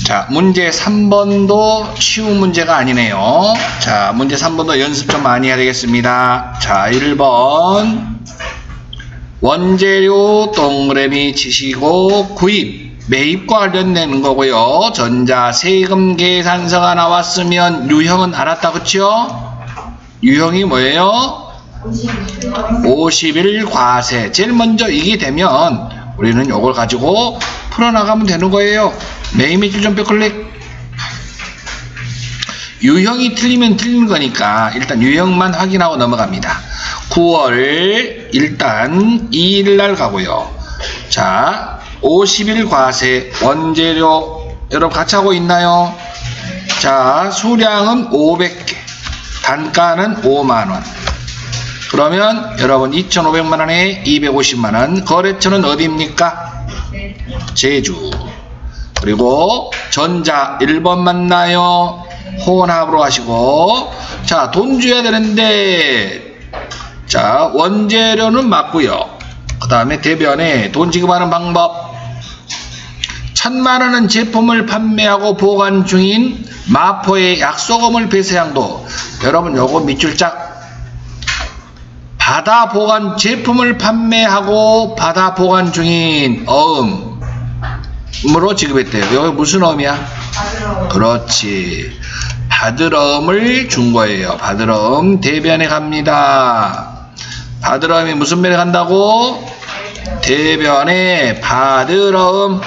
자, 문제 3번도 쉬운 문제가 아니네요. 자, 문제 3번도 연습 좀 많이 해야 되겠습니다. 자, 1번. 원재료 동그라미 치시고 구입, 매입과 관련되는 거고요. 전자 세금 계산서가 나왔으면 유형은 알았다, 그쵸? 유형이 뭐예요? 50일 과세. 제일 먼저 이게 되면 우리는 이걸 가지고 풀어나가면 되는 거예요. 매일매일 좀 빼클릭. 유형이 틀리면 틀린 거니까 일단 유형만 확인하고 넘어갑니다. 9월 일단 2일 날 가고요. 자, 50일 과세 원재료 여러분 같이 하고 있나요? 자, 수량은 500개. 단가는 5만 원. 그러면 여러분 2,500만 원에 250만 원. 거래처는 어디입니까? 제주. 그리고 전자 1번 맞나요? 혼합으로 하시고 자, 돈 줘야 되는데 자, 원재료는 맞고요. 그 다음에 대변에 돈 지급하는 방법 천만 원은 제품을 판매하고 보관 중인 마포의 약소금을 배세양도 여러분 요거 밑줄 짝 바다 보관 제품을 판매하고 바다 보관 중인 어음으로 지급했대요. 여기 무슨 어음이야? 그렇지. 바드럼을 준 거예요. 바드럼 대변에 갑니다. 바드럼이 무슨 면에 간다고? 대변에 바드럼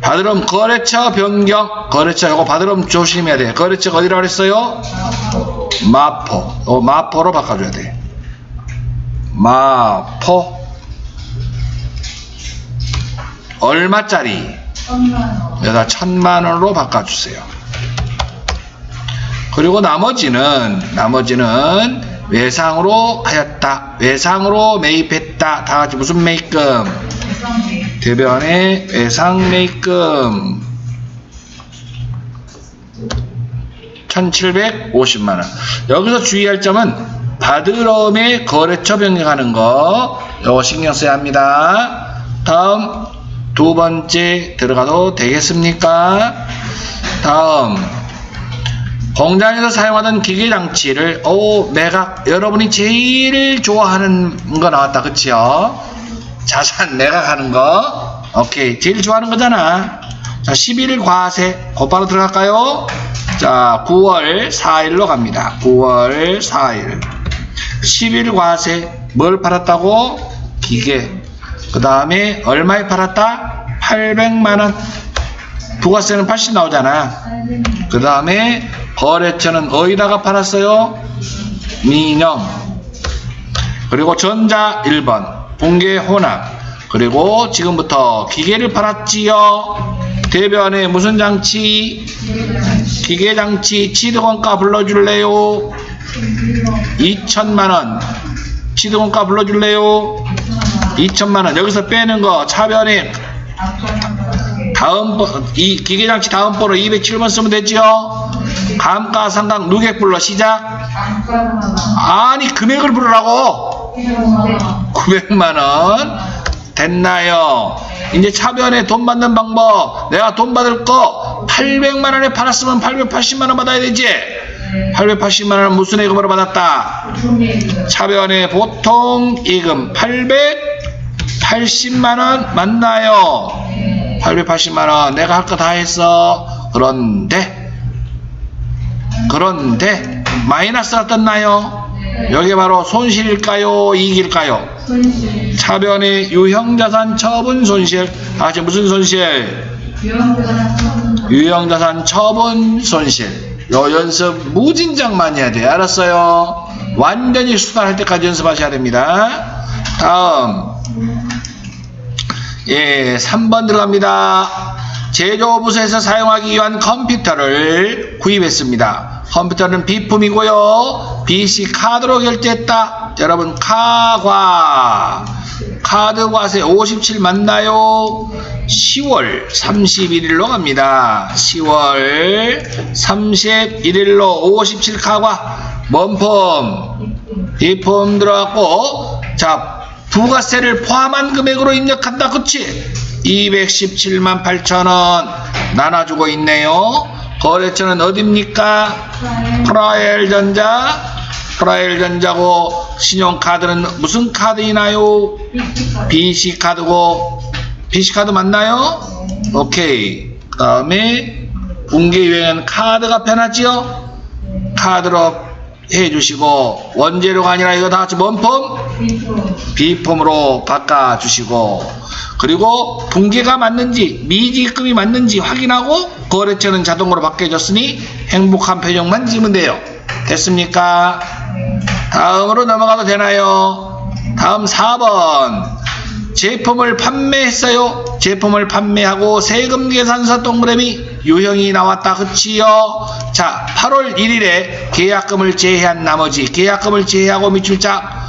바드럼 거래처 변경 거래처 이거 바드럼 조심해야 돼. 거래처가 어디라고 그랬어요? 마포. 어, 마포로 바꿔줘야 돼. 마포. 얼마짜리? 여기다 천만 원으로 바꿔주세요. 그리고 나머지는, 나머지는 외상으로 하였다. 외상으로 매입했다. 다 같이 무슨 매입금? 대변에 외상 매입금. 1750만원. 여기서 주의할 점은 바드럼의 거래처 변경하는 거, 요거 신경 써야 합니다. 다음, 두 번째 들어가도 되겠습니까? 다음, 공장에서 사용하던 기계 장치를, 오, 매각, 여러분이 제일 좋아하는 거 나왔다. 그치요? 자산 매각하는 거. 오케이. 제일 좋아하는 거잖아. 자, 11일 과세. 곧바로 들어갈까요? 자, 9월 4일로 갑니다. 9월 4일. 10일 과세. 뭘 팔았다고? 기계. 그 다음에 얼마에 팔았다? 800만원. 부가세는 80 나오잖아. 그 다음에 거래처는 어디다가 팔았어요? 민영. 그리고 전자 1번. 붕괴 혼합. 그리고 지금부터 기계를 팔았지요. 대변에 무슨 장치? 기계 장치 치드원가 불러줄래요? 2천만원. 치드원가 불러줄래요? 2천만원. 여기서 빼는 거 차변에 다음 번, 이 기계장치 다음 번호 207번 쓰면 되지요? 감가상각 누객 불러 시작. 아니 금액을 부르라고. 900만 원. 됐나요? 이제 차변에 돈 받는 방법. 내가 돈 받을 거 800만 원에 팔았으면 880만 원 받아야 되지? 880만 원은 무슨 예금으로 받았다? 차변에 보통 예금 880만 원 맞나요? 880만 원 내가 할 거 다 했어. 그런데, 그런데, 마이너스가 떴나요? 여기 바로 손실일까요? 이익일까요? 차변의 유형자산 처분 손실. 다 같이 무슨 손실? 유형자산 처분 손실. 요 연습 무진장 많이 해야 돼. 알았어요? 완전히 수달할 때까지 연습하셔야 됩니다. 다음. 예, 3번 들어갑니다. 제조부서에서 사용하기 위한 컴퓨터를 구입했습니다. 컴퓨터는 비품이고요. BC 카드로 결제했다. 여러분 카과 카드 과세 57 맞나요? 10월 31일로 갑니다. 10월 31일로 57 카과 원품 비품 들어갔고 자 부가세를 포함한 금액으로 입력한다. 그치? 217만 8천원 나눠주고 있네요. 거래처는 어딥니까? 프라엘전자, 프라엘전자고 신용카드는 무슨 카드이나요? BC카드고 BC카드 맞나요? 오케이. 그 다음에 붕괴 유행은 카드가 편하지요? 카드로 해주시고 원재료가 아니라 이거 다 같이 뭔 폼? B폼으로 바꿔주시고 그리고 붕괴가 맞는지 미지급이 맞는지 확인하고 거래처는 자동으로 바뀌어졌으니 행복한 표정만 지으면 돼요. 됐습니까? 다음으로 넘어가도 되나요? 다음 4번 제품을 판매했어요. 제품을 판매하고 세금 계산서 동그라미 유형이 나왔다. 그치요? 자, 8월 1일에 계약금을 제외한 나머지 계약금을 제외하고 미출자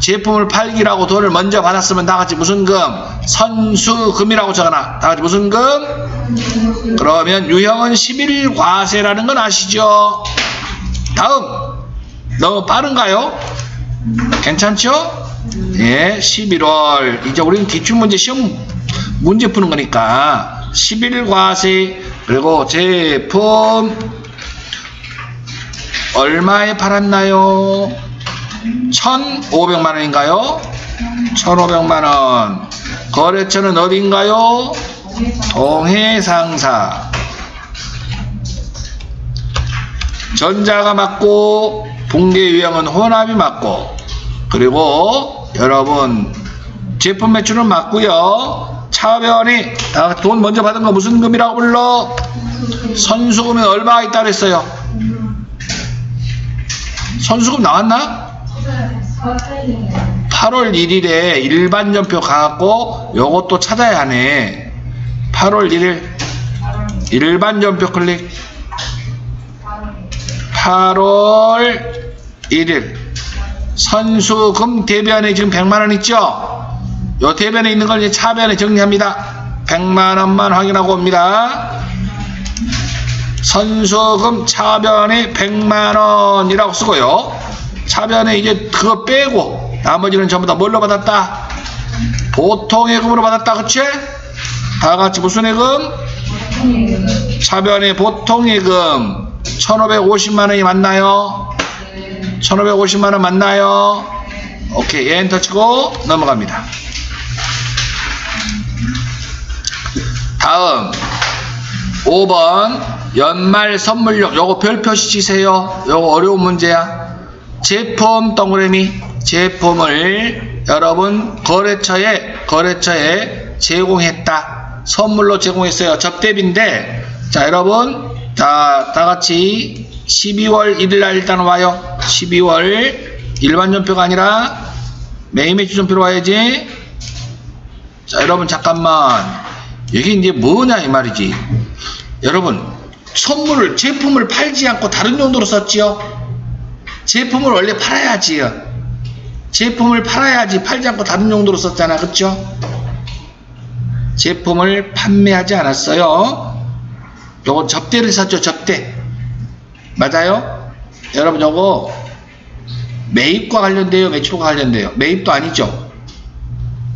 제품을 팔기라고 돈을 먼저 받았으면 다 같이 무슨 금? 선수금이라고 적어놔. 다 같이 무슨 금? 그러면 유형은 11일 과세라는 건 아시죠? 다음 너무 빠른가요? 괜찮죠? 예, 11월 이제 우리는 기출문제 시험 문제 푸는 거니까 11일 과세 그리고 제품 얼마에 팔았나요? 1,500만 원인가요? 1,500만 원. 거래처는 어딘가요? 동해상사. 전자가 맞고 붕괴 유형은 혼합이 맞고 그리고 여러분 제품 매출은 맞고요. 차변이 아, 돈 먼저 받은 거 무슨 금이라고 불러? 선수금이 얼마가 있다 그랬어요? 선수금 나왔나? 8월 1일에 일반 전표 가갖고 요것도 찾아야 하네. 8월 1일 일반 전표 클릭 8월 1일 선수금 대변에 지금 100만원 있죠? 요 대변에 있는 걸 이제 차변에 정리합니다. 100만원만 확인하고 옵니다. 선수금 차변에 100만원이라고 쓰고요. 차변에 이제 그거 빼고 나머지는 전부 다 뭘로 받았다? 보통 예금으로 받았다. 그치? 다 같이 무슨 예금? 차변에 보통 예금 1550만원이 맞나요? 1550만원 맞나요? 오케이 엔터 치고 넘어갑니다. 다음 5번 연말 선물용 요거 별 표시 치세요. 요거 어려운 문제야. 제품 동그라미 제품을 여러분 거래처에 거래처에 제공했다. 선물로 제공했어요. 접대비인데 자 여러분 자 다같이 12월 1일 날 일단 와요. 12월 일반 전표가 아니라 매일 매출 전표로 와야지. 자 여러분 잠깐만 이게 이제 뭐냐 이 말이지. 여러분 선물을 제품을 팔지 않고 다른 용도로 썼지요. 제품을 원래 팔아야지요. 제품을 팔아야지 팔지 않고 다른 용도로 썼잖아. 그쵸? 제품을 판매하지 않았어요. 요건 접대를 썼죠. 접대. 맞아요? 여러분 요거 매입과 관련돼요. 매출과 관련돼요. 매입도 아니죠.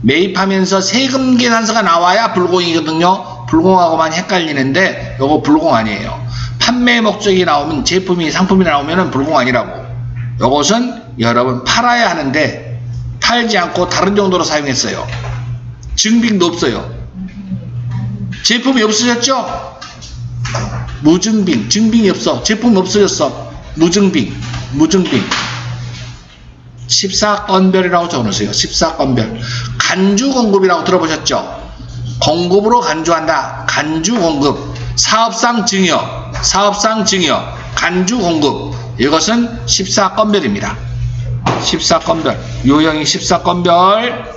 매입하면서 세금 계산서가 나와야 불공이거든요. 불공하고만 헷갈리는데 요거 불공 아니에요. 판매 목적이 나오면 제품이 상품이 나오면은 불공 아니라고. 요것은 여러분 팔아야 하는데 팔지 않고 다른 정도로 사용했어요. 증빙도 없어요. 제품이 없어졌죠? 무증빙, 증빙이 없어. 제품 없어졌어. 무증빙, 무증빙. 14건별이라고 적어놓으세요. 14건별. 간주 공급이라고 들어보셨죠? 공급으로 간주한다. 간주 공급. 사업상 증여, 사업상 증여, 간주 공급. 이것은 14건별입니다. 14건별. 요형이 14건별.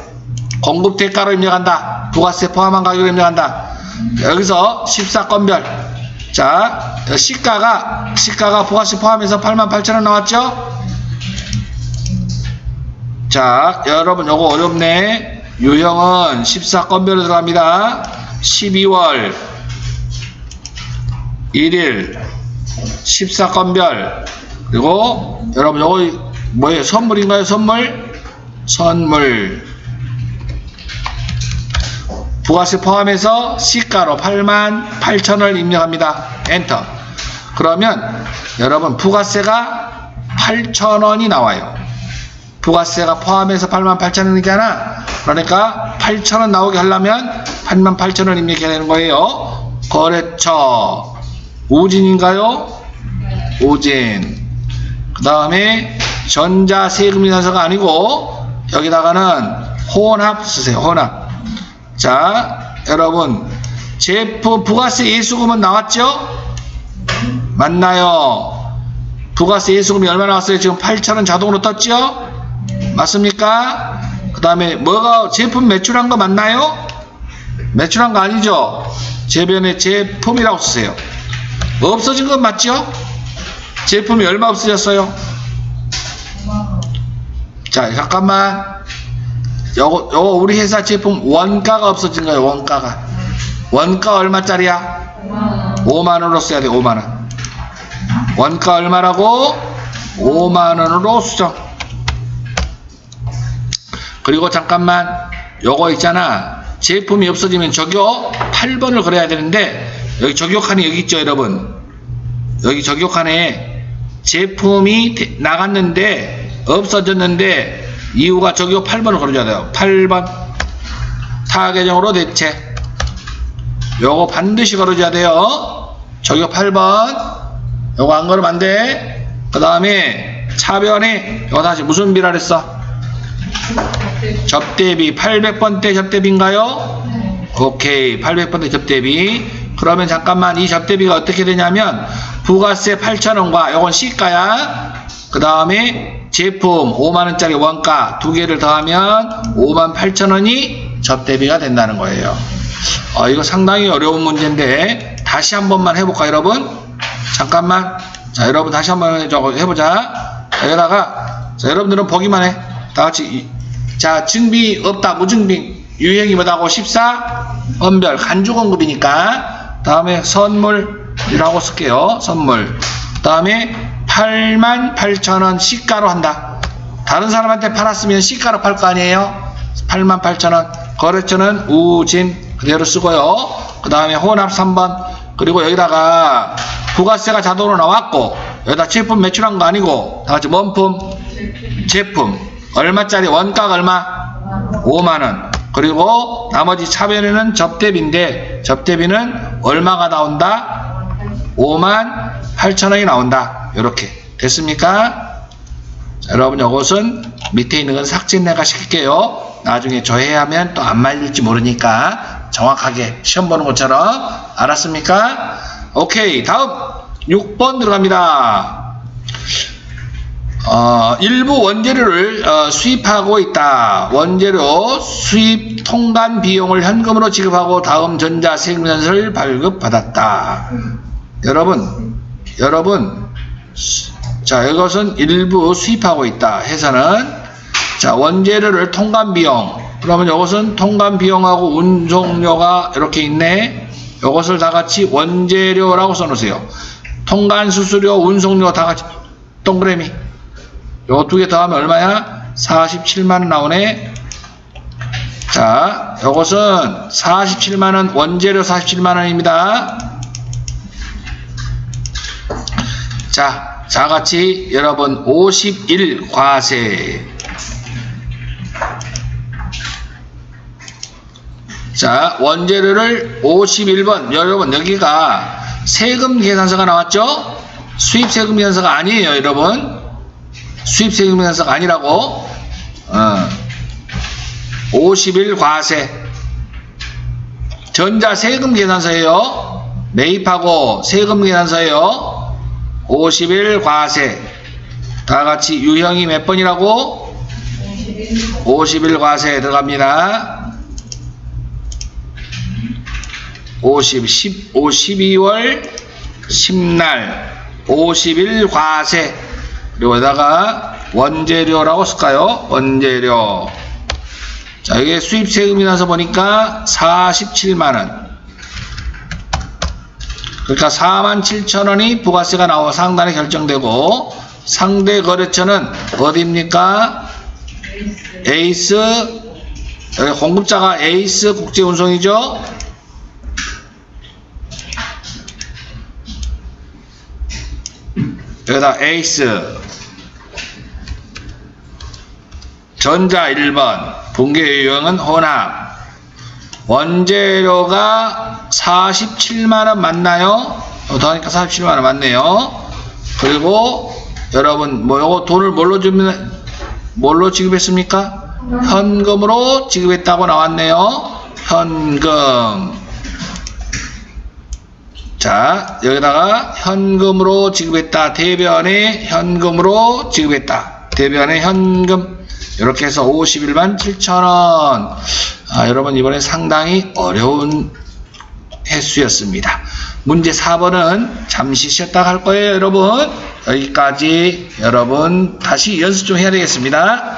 공급 대가로 입력한다. 부가세 포함한 가격으로 입력한다. 여기서 14건별. 자, 시가가, 시가가 부가세 포함해서 88,000원 나왔죠? 자, 여러분, 요거 어렵네. 유형은 14건별로 들어갑니다. 12월 1일 14건별. 그리고 여러분, 요거 뭐예요? 선물인가요? 선물? 선물. 부가세 포함해서 시가로 8만 8천을 입력합니다. 엔터. 그러면 여러분 부가세가 8천원이 나와요. 부가세가 포함해서 8만 8천원이잖아. 그러니까 8천원 나오게 하려면 8만 8천원 입력해야 되는 거예요. 거래처 우진인가요? 우진. 그 다음에 전자세금이라서가 아니고 여기다가는 혼합 쓰세요. 혼합. 자, 여러분 제품 부가세 예수금은 나왔죠? 맞나요? 부가세 예수금이 얼마 나왔어요? 지금 8천원 자동으로 떴죠? 맞습니까? 그 다음에 뭐가 제품 매출한 거 맞나요? 매출한 거 아니죠? 제변에 제품이라고 쓰세요. 없어진 건 맞죠? 제품이 얼마 없어졌어요? 자, 잠깐만. 요거, 요거 우리 회사 제품 원가가 없어진 거예요, 원가가. 원가 얼마짜리야? 5만원으로 써야 돼, 5만원. 원가 얼마라고? 5만원으로 수정. 그리고 잠깐만, 요거 있잖아. 제품이 없어지면 적용 8번을 걸어야 되는데, 여기 적용칸이 여기 있죠, 여러분. 여기 적용칸에 제품이 대- 나갔는데, 없어졌는데, 이유가 적용 8번을 걸어줘야 돼요. 8번. 타 계정으로 대체. 요거 반드시 걸어줘야 돼요. 적용 8번. 요거 안 걸으면 안 돼. 그 다음에 차변에 요거 다시 무슨 비라 그랬어? 접대비 800번대 접대비인가요? 오케이 800번대 접대비. 그러면 잠깐만 이 접대비가 어떻게 되냐면 부가세 8,000원과 요건 시가야. 그 다음에 제품 5만원짜리 원가 두 개를 더하면 5만 8천원이 접대비가 된다는 거예요. 어, 이거 상당히 어려운 문제인데 다시 한 번만 해볼까 여러분? 잠깐만. 자 여러분 다시 한번 해보자. 자, 여기다가 자 여러분들은 보기만 해. 다 같이 이- 자 증비 없다 무증비. 유형이 뭐다고? 14 언별 간주공급이니까. 다음에 선물이라고 쓸게요. 선물. 다음에 8만 8천원 시가로 한다. 다른 사람한테 팔았으면 시가로 팔 거 아니에요? 8만 8천원. 거래처는 우진. 그대로 쓰고요. 그 다음에 혼합 3번. 그리고 여기다가 부가세가 자동으로 나왔고 여기다 제품 매출한 거 아니고 다 같이 원품 제품 얼마짜리? 원가가 얼마? 5만원. 그리고 나머지 차변에는 접대비인데 접대비는 얼마가 나온다? 5만 8천원이 나온다. 이렇게. 됐습니까? 자, 여러분 이것은 밑에 있는 건 삭제 내가 시킬게요. 나중에 조회하면 또 안 말릴지 모르니까 정확하게 시험 보는 것처럼. 알았습니까? 오케이. 다음 6번 들어갑니다 어, 일부 원재료를 어, 수입하고 있다. 원재료 수입 통관 비용을 현금으로 지급하고 다음 전자세금연서를 발급받았다. 여러분, 여러분, 수- 자 이것은 일부 수입하고 있다. 해서는 자 원재료를 통관 비용. 그러면 이것은 통관 비용하고 운송료가 이렇게 있네. 이것을 다 같이 원재료라고 써놓으세요. 통관 수수료, 운송료 다 같이 동그라미. 요거 두개 더하면 얼마야? 47만원 나오네. 자, 요것은 47만원, 원재료 47만원입니다. 자, 자 같이 여러분 51 과세. 자, 원재료를 51번. 여러분, 여기가 세금 계산서가 나왔죠? 수입 세금 계산서가 아니에요, 여러분. 수입 세금 계산서가 아니라고. 어. 50일 과세. 전자 세금 계산서예요. 매입하고 세금 계산서예요. 50일 과세. 다 같이 유형이 몇 번이라고? 50일 과세 들어갑니다. 50, 10, 5, 12월 10날 50일 과세 여기다가 원재료라고 쓸까요? 원재료 자 이게 수입 세금이 나서 보니까 47만 원 그러니까 4만 7천 원이 부가세가 나와 상단에 결정되고 상대 거래처는 어디입니까? 에이스 여기 공급자가 에이스 국제운송이죠. 여기다 에이스 전자 1번 붕괴 유형은 혼합 원재료가 47만원 맞나요? 어, 더하니까 47만원 맞네요 그리고 여러분 뭐 요거 돈을 뭘로 주면 뭘로 지급했습니까? 현금으로 지급했다고 나왔네요 현금 자, 여기다가 현금으로 지급했다. 대변에 현금으로 지급했다. 대변에 현금. 이렇게 해서 51만 7천원. 아, 여러분, 이번에 상당히 어려운 횟수였습니다. 문제 4번은 잠시 쉬었다 갈 거예요, 여러분. 여기까지 여러분 다시 연습 좀 해야 되겠습니다.